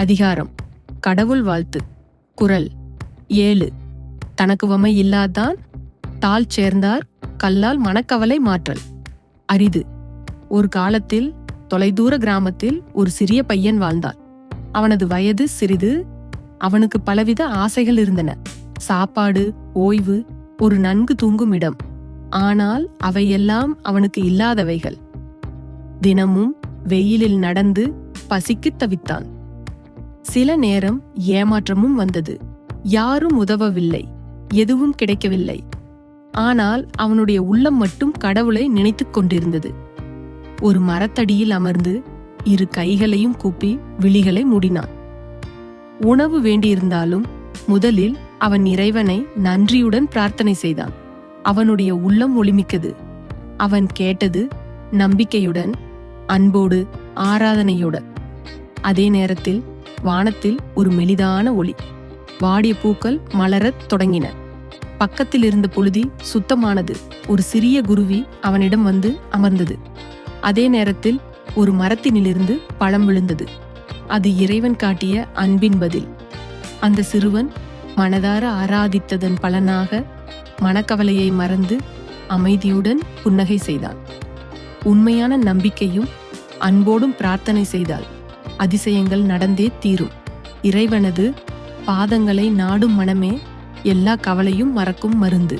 அதிகாரம். கடவுள் வாழ்த்து. குரல். ஏழு. தனக்கு வமை இல்லாதான் தாள் சேர்ந்தார் கல்லால் மனக்கவலை மாற்றல். அரிது. ஒரு காலத்தில் தொலைதூர கிராமத்தில் ஒரு சிறிய பையன் வாழ்ந்தான். அவனது வயது சிறிது அவனுக்கு பலவித ஆசைகள் இருந்தன. சாப்பாடு ஓய்வு ஒரு நன்கு தூங்கும் இடம். ஆனால் அவையெல்லாம் அவனுக்கு இல்லாதவைகள். தினமும் வெயிலில் நடந்து பசிக்குத் தவித்தான். சில நேரம் ஏமாற்றமும் வந்தது. யாரும் உதவவில்லை. எதுவும் கிடைக்கவில்லை. ஆனால் அவனுடைய உள்ளம் மட்டும் கடவுளை நினைத்துக் கொண்டிருந்தது. ஒரு மரத்தடியில் அமர்ந்து இரு கைகளையும் கூப்பி விழிகளை மூடினான். உணவு வேண்டியிருந்தாலும் முதலில் அவன் இறைவனை நன்றியுடன் பிரார்த்தனை செய்தான். அவனுடைய உள்ளம் ஒளிமிக்கது. அவன் கேட்டது நம்பிக்கையுடன் அன்போடு ஆராதனையுடன். அதே நேரத்தில் வானத்தில் ஒரு மெலிதான ஒளி. வாடிய பூக்கள் மலரத் தொடங்கின. பக்கத்தில் இருந்த புழுதி சுத்தமானது. ஒரு சிறிய குருவி அவனிடம் வந்து அமர்ந்தது. அதே நேரத்தில் ஒரு மரத்தினிலிருந்து பழம் விழுந்தது. அது இறைவன் காட்டிய அன்பின் பதில். அந்த சிறுவன் மனதார ஆராதித்ததன் பலனாக மனக்கவலையை மறந்து அமைதியுடன் புன்னகை செய்தான். உண்மையான நம்பிக்கையும் அன்போடும் பிரார்த்தனை செய்தாள். அதிசயங்கள் நடந்தே தீரும். இறைவனது பாதங்களை நாடும் மனமே எல்லா கவலையும் மறக்கும் மருந்து.